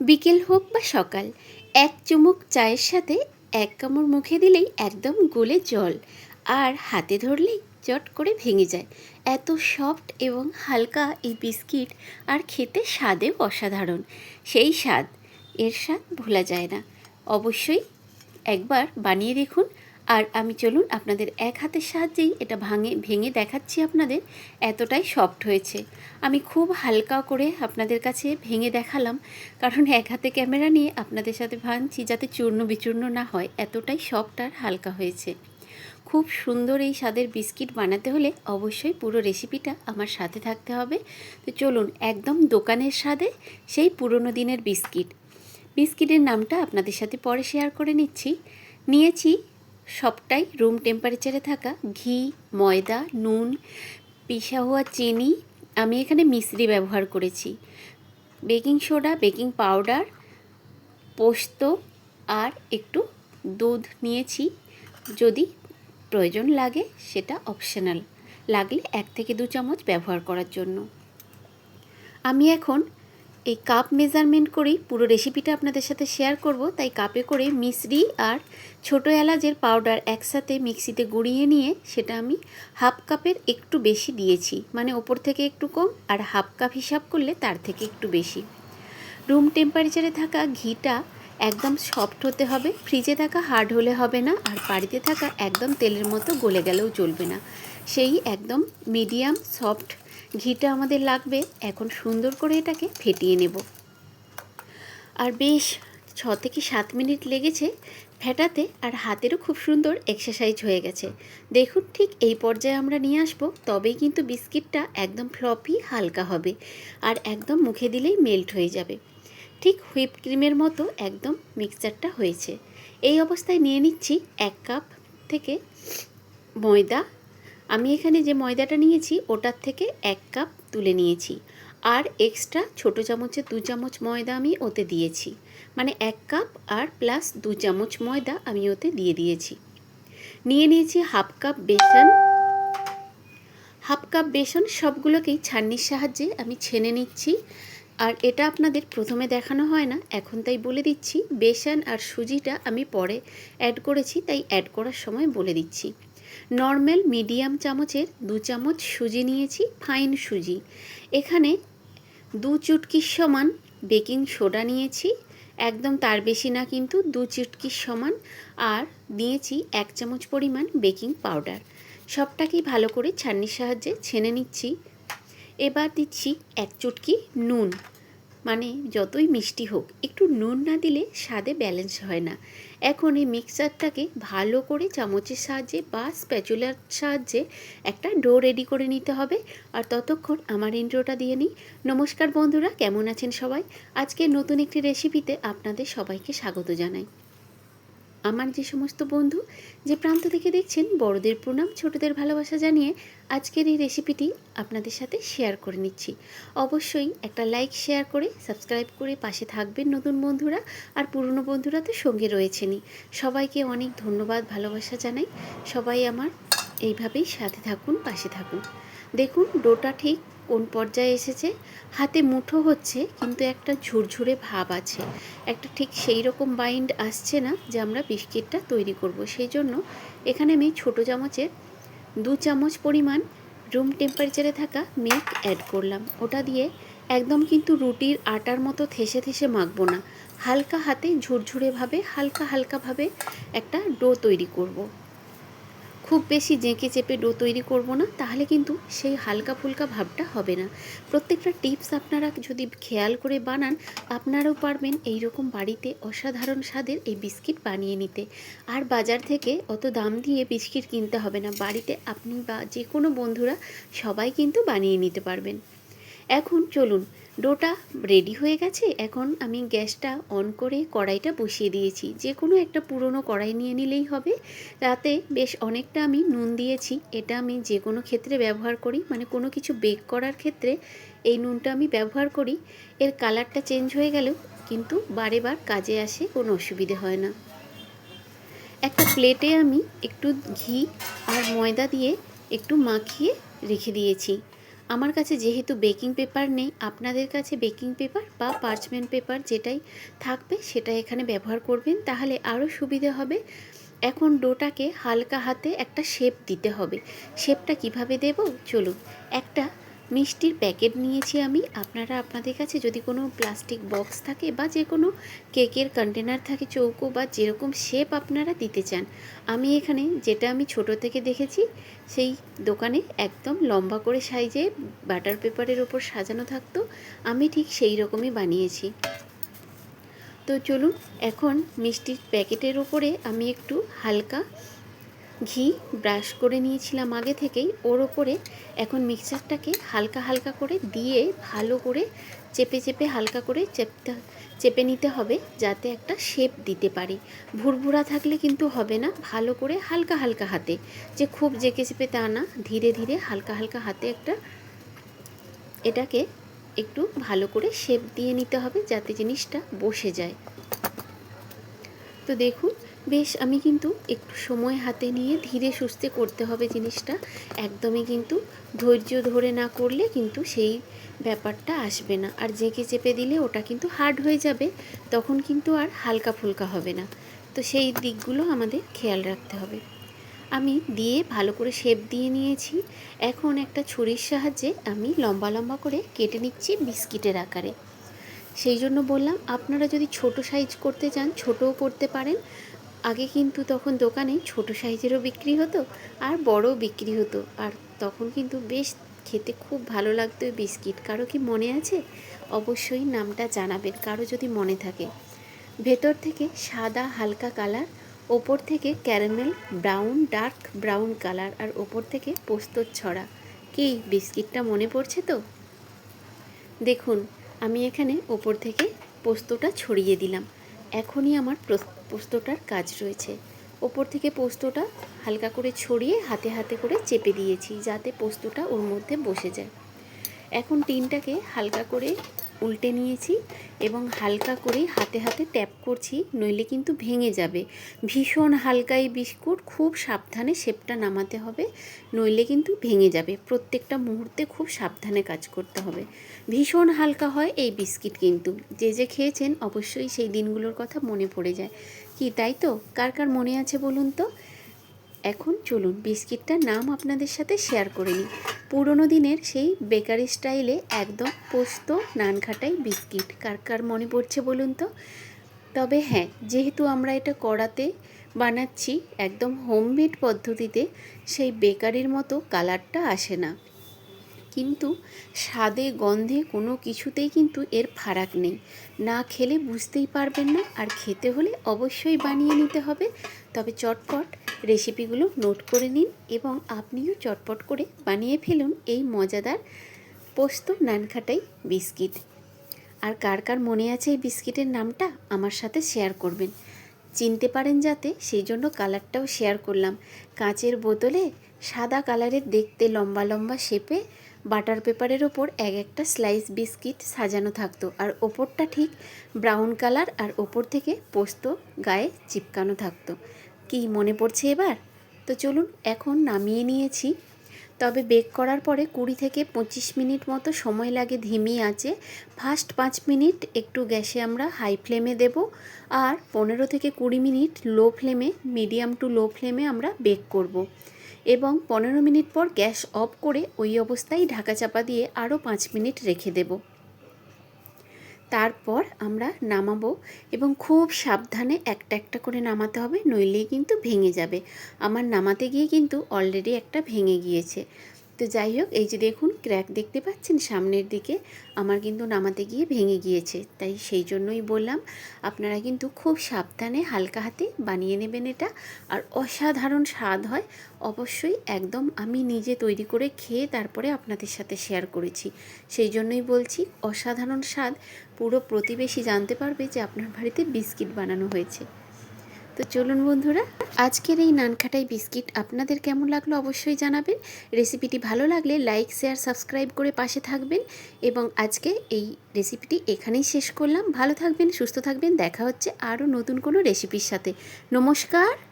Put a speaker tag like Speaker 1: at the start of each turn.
Speaker 1: বিকেল হোক বা সকাল, এক চুমুক চায়ের সাথে এক কামড় মুখে দিলেই একদম গলে জল আর হাতে ধরলেই চট করে ভেঙে যায়। এত সফট এবং হালকা এই বিস্কিট আর খেতে স্বাদেও অসাধারণ। সেই স্বাদ, এর স্বাদ ভোলা যায় না। অবশ্যই একবার বানিয়ে দেখুন আর আমি চলুন আপনাদের এক হাতের সাহায্যেই এটা ভাঙে, ভেঙে দেখাচ্ছি আপনাদের। এতটাই সফট হয়েছে। আমি খুব হালকা করে আপনাদের কাছে ভেঙে দেখালাম, কারণ এক হাতে ক্যামেরা নিয়ে আপনাদের সাথে ভাঙছি যাতে চূর্ণ বিচূর্ণ না হয়। এতটাই সফট আর হালকা হয়েছে। খুব সুন্দর এই স্বাদের বিস্কিট বানাতে হলে অবশ্যই পুরো রেসিপিটা আমার সাথে থাকতে হবে। তো চলুন একদম দোকানের স্বাদে সেই পুরনো দিনের বিস্কিট। বিস্কিটের নামটা আপনাদের সাথে পরে শেয়ার করে নিচ্ছি। নিয়েছি সবটাই রুম টেম্পারেচারে থাকা, ঘি, ময়দা, নুন, পিসা হওয়া চিনি, আমি এখানে মিশ্রি ব্যবহার করেছি। বেকিং সোডা বেকিং পাউডার পোস্ত আর একটু দুধ নিয়েছি। যদি প্রয়োজন লাগে সেটা অপশনাল লাগলে এক থেকে দু চামচ ব্যবহার করার জন্য। আমি এখন এই কাপ মেজারমেন্ট করেই পুরো রেসিপিটা আপনাদের সাথে শেয়ার করব। তাই কাপে করে মিশ্রি আর ছোটো এলাচের পাউডার একসাথে মিক্সিতে গুঁড়িয়ে নিয়ে সেটা আমি হাফ কাপের একটু বেশি দিয়েছি। মানে ওপর থেকে একটু কম আর হাফ কাপ হিসাব করলে তার থেকে একটু বেশি। রুম টেম্পারেচারে থাকা ঘিটা একদম সফট হতে হবে ফ্রিজে থাকা হার্ড হলে হবে না আর বাড়িতে থাকা একদম তেলের মতো গলে গেলেও চলবে না। সেই একদম মিডিয়াম সফট ঘিটা আমাদের লাগবে, এখন সুন্দর করে এটাকে ফেটিয়ে নেব। আর বেশ ছ থেকে সাত মিনিট লেগেছে ফেটাতে, আর হাতেরও খুব সুন্দর এক্সারসাইজ হয়ে গেছে। দেখুন ঠিক এই পর্যায়ে আমরা নিয়ে আসব, তবেই কিন্তু বিস্কিটটা একদম ফ্লপি হালকা হবে, আর একদম মুখে দিলেই মেল্ট হয়ে যাবে। ঠিক হুইপ ক্রিমের মতো একদম মিক্সচারটা হয়েছে। এই অবস্থায় নিয়ে নিচ্ছি এক কাপ থেকে ময়দা আমি এখানে যে ময়দাটা নিয়েছি, ওটার থেকে এক কাপ তুলে নিয়েছি। আর এক্সট্রা ছোটো চামচে দু চামচ ময়দা আমি ওতে দিয়েছি। মানে এক কাপ আর প্লাস দু চামচ ময়দা আমি ওতে দিয়ে দিয়েছি। নিয়ে নিয়েছি হাফ কাপ বেসন। হাফ কাপ বেসন সবগুলোকেই ছান্নির সাহায্যে আমি ছেনে নিচ্ছি। আর এটা আপনাদের প্রথমে দেখানো হয় না, এখন তাই বলে দিচ্ছি। বেসন আর সুজিটা আমি পরে অ্যাড করেছি, তাই অ্যাড করার সময় বলে দিচ্ছি। নর্মাল মিডিয়াম চামচের দু চামচ সুজি নিয়েছি, ফাইন সুজি। এখানে দু চুটকির সমান বেকিং সোডা নিয়েছি, একদম তার বেশি না কিন্তু দু চুটকির সমান, আর নিয়েছি এক চামচ পরিমাণ বেকিং পাউডার। সবটাকেই ভালো করে ছান্নির সাহায্যে ছেনে নিচ্ছি। এবার দিচ্ছি এক চুটকি নুন মানে যতই মিষ্টি হোক, একটু নুন না দিলে স্বাদে ব্যালেন্স হয় না। এখন এই মিক্সারটাকে ভালো করে চামচের সাহায্যে বা স্প্যাচুলার সাহায্যে একটা ডো রেডি করে নিতে হবে। আর ততক্ষণ আমার ইন্ট্রোটা দিয়ে নিই। নমস্কার বন্ধুরা, কেমন আছেন সবাই? আজকে নতুন একটি রেসিপিতে আপনাদের সবাইকে স্বাগত জানাই। আমার যে সমস্ত বন্ধু যে প্রান্ত থেকে দেখছেন, বড়দের প্রণাম, ছোটদের ভালোবাসা জানিয়ে আজকের এই রেসিপিটি আপনাদের সাথে শেয়ার করে নিচ্ছি। অবশ্যই একটা লাইক শেয়ার করে সাবস্ক্রাইব করে পাশে থাকবেন নতুন বন্ধুরা, আর পুরনো বন্ধুরা তো সঙ্গে রয়েছেনই। সবাইকে অনেক ধন্যবাদ, ভালোবাসা জানাই। সবাই আমার এইভাবেই সাথে থাকুন, পাশে থাকুন। দেখুন, ডোটা ঠিক কোন পর্যায়ে এসেছে? হাতে মুঠো হচ্ছে, কিন্তু একটা ঝুরঝুরে ভাব আছে। একটা ঠিক সেই রকম বাইন্ড আসছে না যে আমরা বিস্কিটটা তৈরি করব। সেই জন্য এখানে আমি ছোটো চামচের দু চামচ পরিমাণ রুম টেম্পারেচারে থাকা মিল্ক অ্যাড করলাম। ওটা দিয়ে একদম কিন্তু রুটির আটার মতো থেসে থেসে মাখবো না। হালকা হাতে ঝুরঝুরেভাবে হালকা হালকাভাবে একটা ডো তৈরি করব। খুব বেশি জেঁকে চেপে ডো তৈরি করব না, তাহলে কিন্তু সেই হালকা ফুলকা ভাবটা হবে না। প্রত্যেকটা টিপস আপনারা যদি খেয়াল করে বানান, আপনারাও পারবেন এই রকম বাড়িতে অসাধারণ স্বাদের এই বিস্কিট বানিয়ে নিতে। আর বাজার থেকে অত দাম দিয়ে বিস্কিট কিনতে হবে না, বাড়িতে আপনি বা যে কোনো বন্ধুরা সবাই কিন্তু বানিয়ে নিতে পারবেন। এখন চলুন ডোটা রেডি হয়ে গেছে। এখন আমি গ্যাসটা অন করে কড়াইটা বসিয়ে দিয়েছি। যে কোনো একটা পুরনো কড়াই নিয়ে নিলেই হবে। তাতে বেশ অনেকটা আমি নুন দিয়েছি। এটা আমি যে কোনো ক্ষেত্রে ব্যবহার করি। মানে কোনো কিছু বেক করার ক্ষেত্রে এই নুনটা আমি ব্যবহার করি। এর কালারটা চেঞ্জ হয়ে গেলেও কিন্তু বারে বার কাজে আসে, কোনো অসুবিধে হয় না। একটা প্লেটে আমি একটু ঘি আর ময়দা দিয়ে একটু মাখিয়ে রেখে দিয়েছি। আমার কাছে যেহেতু বেকিং পেপার নেই, আপনাদের কাছে বেকিং পেপার বা পার্চমেন্ট পেপার যেটাই থাকবে সেটা এখানে ব্যবহার করবেন। তাহলে আরও সুবিধে হবে। এখন ডোটাকে হালকা হাতে একটা শেপ দিতে হবে। শেপটা কীভাবে দেব? চলুন, একটা মিষ্টির প্যাকেট নিয়েছি আমি। আপনারা আপনাদের কাছে যদি কোনো প্লাস্টিক বক্স থাকে বা যে কোনো কেকের কন্টেনার থাকে, চৌকো বা যেরকম শেপ আপনারা দিতে চান, আমি এখানে যেটা আমি ছোট থেকে দেখেছি, সেই দোকানে একদম লম্বা করে সাইজে বাটার পেপারের ওপর সাজানো থাকতো। আমি ঠিক সেই রকমই বানিয়েছি। তো চলুন, এখন মিষ্টির প্যাকেটের ওপরে আমি একটু হালকা ঘি ব্রাশ করে নিয়েছিলাম আগে থেকেই। ওর ওপরে এখন মিক্সারটাকে হালকা হালকা করে দিয়ে ভালো করে চেপে চেপে হালকা করে চেপতে, চেপে নিতে হবে যাতে একটা শেপ দিতে পারি। ভুরভুরা থাকলে কিন্তু হবে না, ভালো করে হালকা হালকা হাতে। যে খুব জেকে চেপে তা না, ধীরে ধীরে হালকা হালকা হাতে একটা এটাকে একটু ভালো করে শেপ দিয়ে নিতে হবে যাতে জিনিসটা বসে যায়। তো দেখুন বেশ, আমি কিন্তু একটু সময় হাতে নিয়ে ধীরে সুস্থে করতে হবে জিনিসটা। একদমই কিন্তু ধৈর্য ধরে না করলে কিন্তু সেই ব্যাপারটা আসবে না। আর জেঁকে চেপে দিলে ওটা কিন্তু হার্ড হয়ে যাবে, তখন কিন্তু আর হালকা ফুলকা হবে না। তো সেই দিকগুলো আমাদের খেয়াল রাখতে হবে। আমি দিয়ে ভালো করে শেপ দিয়ে নিয়েছি। এখন একটা ছুরির সাহায্যে আমি লম্বা লম্বা করে কেটে নিচ্ছি বিস্কিটের আকারে। সেই জন্য বললাম, আপনারা যদি ছোট সাইজ করতে চান, ছোটও করতে পারেন। আগে কিন্তু তখন দোকানে ছোট সাইজেরও বিক্রি হতো আর বড়ও বিক্রি হতো। আর তখন কিন্তু বেশ খেতে খুব ভালো লাগতো বিস্কিট। কারও কি মনে আছে? অবশ্যই নামটা জানাবেন, কারও যদি মনে থাকে। ভেতর থেকে সাদা হালকা কালার, ওপর থেকে caramel brown, dark brown colour আর ওপর থেকে পোস্তর ছড়া। কি, বিস্কিটটা মনে পড়ছে তো? দেখুন, আমি এখানে ওপর থেকে পোস্তটা ছড়িয়ে দিলাম। এখনই আমার পোস্তটার কাজ রয়েছে। ওপর থেকে পোস্তটা হালকা করে ছড়িয়ে হাতে হাতে করে চেপে দিয়েছি যাতে পোস্তটা ওর মধ্যে বসে যায়। এখন টিনটাকে হালকা করে উল্টে নিয়েছি এবং হালকা করে হাতে হাতে ট্যাপ করছি, নইলে কিন্তু ভেঙে যাবে। ভীষণ হালকা এই বিস্কুট, খুব সাবধানে শেপটা নামাতে হবে, নইলে কিন্তু ভেঙে যাবে। প্রত্যেকটা মুহূর্তে খুব সাবধানে কাজ করতে হবে। ভীষণ হালকা হয় এই বিস্কিট কিন্তু। যে যে খেয়েছেন, অবশ্যই সেই দিনগুলোর কথা মনে পড়ে যায়। কি, তাই তো? কার কার মনে আছে বলুন তো? এখন চলুন বিস্কিটটার নাম আপনাদের সাথে শেয়ার করে নিই। পুরোনো দিনের সেই বেকারি স্টাইলে একদম পোস্ত নানখাটাই বিস্কিট। কার কার মনে পড়ছে বলুন তো? তবে হ্যাঁ যেহেতু আমরা এটা কড়াতে বানাচ্ছি একদম হোমমেড পদ্ধতিতে, সেই বেকারির মতো কালারটা আসে না। কিন্তু স্বাদে, গন্ধে কোনো কিছুতেই কিন্তু এর ফারাক নেই। না খেলে বুঝতেই পারবেন না, আর খেতে হলে অবশ্যই বানিয়ে নিতে হবে। তবে চটপট রেসিপিগুলো নোট করে নিন এবং আপনিও চটপট করে বানিয়ে ফেলুন এই মজাদার পোস্ত নানখাটাই বিস্কিট। আর কার কার মনে আছে এই বিস্কিটের নামটা আমার সাথে শেয়ার করবেন। চিনতে পারেন যাতে সেই জন্য কালারটাও শেয়ার করলাম। কাঁচের বোতলে সাদা কালারের দেখতে লম্বা লম্বা শেপে বাটার পেপারের ওপর এক একটা স্লাইস বিস্কিট সাজানো থাকতো। আর ওপরটা ঠিক ব্রাউন কালার আর ওপর থেকে পোস্ত গায়ে চিপকানো থাকতো। কি মনে পড়ছে এবার? তো চলুন, এখন নামিয়ে নিয়েছি। তবে বেক করার পরে কুড়ি থেকে পঁচিশ মিনিট মতো সময় লাগে ধিমি আছে। ফার্স্ট পাঁচ মিনিট একটু গ্যাসে আমরা হাই ফ্লেমে দেব আর পনেরো থেকে কুড়ি মিনিট লো ফ্লেমে, মিডিয়াম টু লো ফ্লেমে আমরা বেক করব। এবং পনেরো মিনিট পর গ্যাস অফ করে ওই অবস্থায় ঢাকা চাপা দিয়ে আরও পাঁচ মিনিট রেখে দেব। তারপর আমরা নামাবো এবং খুব সাবধানে একটা একটা করে নামাতে হবে, নইলেই কিন্তু ভেঙে যাবে। আমার নামাতে গিয়ে কিন্তু অলরেডি একটা ভেঙে গিয়েছে। তো যাই হোক, এই যে দেখুন ক্র্যাক দেখতে পাচ্ছেন? সামনের দিকে আমার কিন্তু নামাতে গিয়ে ভেঙে গিয়েছে। তাই সেই জন্যই বললাম, আপনারা কিন্তু খুব সাবধানে হালকা হাতে বানিয়ে নেবেন এটা। আর অসাধারণ স্বাদ হয়। অবশ্যই একদম আমি নিজে তৈরি করে খেয়ে তারপরে আপনাদের সাথে শেয়ার করেছি। সেই জন্যই বলছি, অসাধারণ স্বাদ। পুরো প্রতিবেশী জানতে পারবে যে আপনার বাড়িতে বিস্কিট বানানো হয়েছে। তো চলুন বন্ধুরা, আজকের এই নানখাটাই বিস্কিট আপনাদের কেমন লাগল অবশ্যই জানাবেন। রেসিপিটি ভালো লাগলে লাইক, শেয়ার, সাবস্ক্রাইব করে পাশে থাকবেন এবং আজকে এই রেসিপিটি এখানেই শেষ করলাম। ভালো থাকবেন, সুস্থ থাকবেন। দেখা হচ্ছে আরও নতুন কোনো রেসিপির সাথে। নমস্কার।